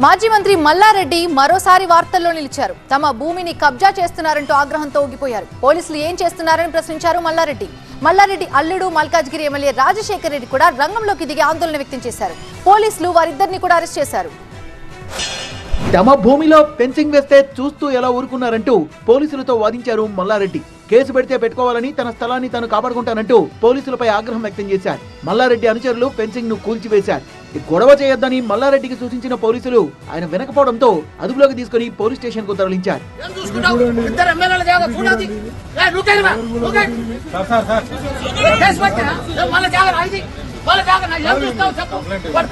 మాజీ మంత్రి మల్లారెడ్డి మరోసారి వార్తల్లో నిలిచారు. తమ భూమిని కబ్జా చేస్తున్నారంటూ ఆగ్రహంతో ఊగిపోయారు. పోలీసులు ఏం చేస్తున్నారని ప్రశ్నించారు మల్లారెడ్డి. మల్లారెడ్డి అల్లుడు మల్కాజ్గిరి ఎమ్మెల్యే రాజశేఖర్ రెడ్డి కూడా రంగంలోకి దిగి ఆందోళన వ్యక్తం చేశారు. పోలీసులు వారిద్దరిని కూడా అరెస్ట్ చేశారు. తమ భూమిలో ఫెన్సింగ్ వేస్తే చూస్తూ ఎలా ఊరుకున్నారంటూ పోలీసులతో వాదించారు మల్లారెడ్డి. కేసు పెడితే పెట్టుకోవాలని తన స్థలాన్ని తాను కాపాడుకుంటానంటూ పోలీసులపై ఆగ్రహం వ్యక్తం చేశారు. మల్లారెడ్డి అనుచరులు ఫెన్సింగ్ను కూల్చివేశారు. ఈ గొడవ చేయొద్దని మల్లారెడ్డికి సూచించిన పోలీసులు ఆయన వినకపోవడంతో అదుపులోకి తీసుకుని పోలీస్ స్టేషన్కు తరలించారు? వాళ్ళ నా ఏం చూస్తావు చెప్పు. వాడు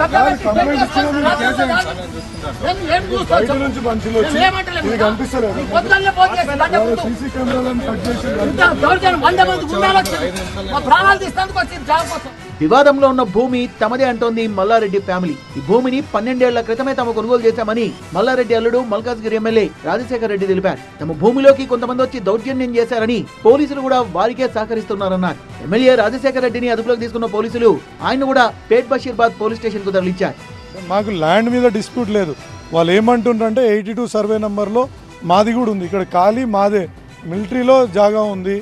ఏం చూస్తావు చెప్పు. నేను ఏమంటలేను. పొద్దున్నే ఫోన్ చేసి ముందు. ఇంత దౌర్జన్యం వంద మంది మా ప్రాణాలు కోసం. వివాదంలో ఉన్న భూమి తమదే అంటోంది మల్లారెడ్డి ఫ్యామిలీ. ఈ భూమిని పన్నెండేళ్ళ క్రితమే తాము కొనుగోలు చేశామని మల్లారెడ్డి అల్లుడు మల్కాజ్గిరి ఎమ్మెల్యే రాజశేఖర్ రెడ్డి తెలిపారు. తమ భూమిలోకి కొంతమంది వచ్చి దౌర్జన్యం చేశారని పోలీసులు కూడా వారికే సహకరిస్తున్నారన్నారు. ఎమ్మెల్యే రాజశేఖర్ రెడ్డిని అదుపులోకి తీసుకున్న పోలీసులు ఆయన కూడా పేట్ బషీర్బాద్ పోలీస్ స్టేషన్కు తరలించారు మాకు ల్యాండ్ మీద డిస్ప్యూట్ లేదు. వాళ్ళు ఏమంటుండ్రంటే ఎయిటీ టూ సర్వే నెంబర్లో మాది కూడా ఉంది. ఇక్కడ ఖాళీ మాదే. మిలిటరీలో జాగా ఉంది.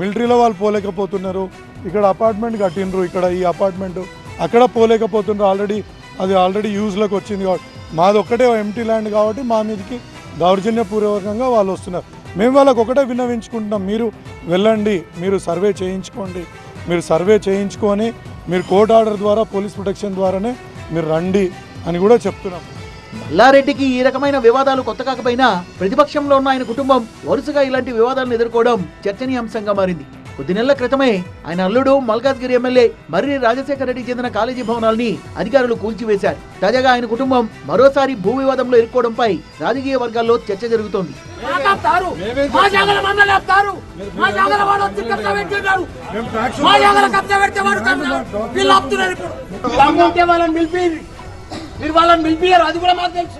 మిలిటరీలో వాళ్ళు పోలేకపోతున్నారు. ఇక్కడ అపార్ట్మెంట్ కట్టిండ్రు. ఇక్కడ ఈ అపార్ట్మెంట్ అక్కడ పోలేకపోతున్నారు. ఆల్రెడీ అది ఆల్రెడీ యూజ్లోకి వచ్చింది కాబట్టి మాది ఒక్కటే ఎంటీ ల్యాండ్ కాబట్టి మా మీదకి దౌర్జన్యపూర్వకంగా వాళ్ళు వస్తున్నారు. మేము వాళ్ళకి ఒకటే విన్నవించుకుంటున్నాం. మీరు వెళ్ళండి. మీరు సర్వే చేయించుకోండి. మీరు సర్వే చేయించుకొని మీరు కోర్ట్ ఆర్డర్ ద్వారా పోలీస్ ప్రొటెక్షన్ ద్వారానే మీరు రండి అని కూడా చెప్తున్నాం. మల్లారెడ్డికి ఈ రకమైన వివాదాలు కొత్త కాకపోయినా ప్రతిపక్షంలో ఉన్న ఆయన కుటుంబం వరుసగా ఇలాంటి వివాదాలను ఎదుర్కోవడం చర్చనీయాంశంగా మారింది. కొద్ది నెలల క్రితమే ఆయన అల్లుడు మల్కాజ్గిరి ఎమ్మెల్యే మర్రి రాజశేఖర రెడ్డికి చెందిన కాలేజీ భవనాల్ని అధికారులు కూల్చివేశారు. తాజాగా ఆయన కుటుంబం మరోసారి భూ వివాదంలో ఇరుక్కోవడంపై రాజకీయ వర్గాల్లో చర్చ జరుగుతోంది. పిలిపి మీరు వాళ్ళని పిలిపియారు అది కూడా మాకు తెలుసు.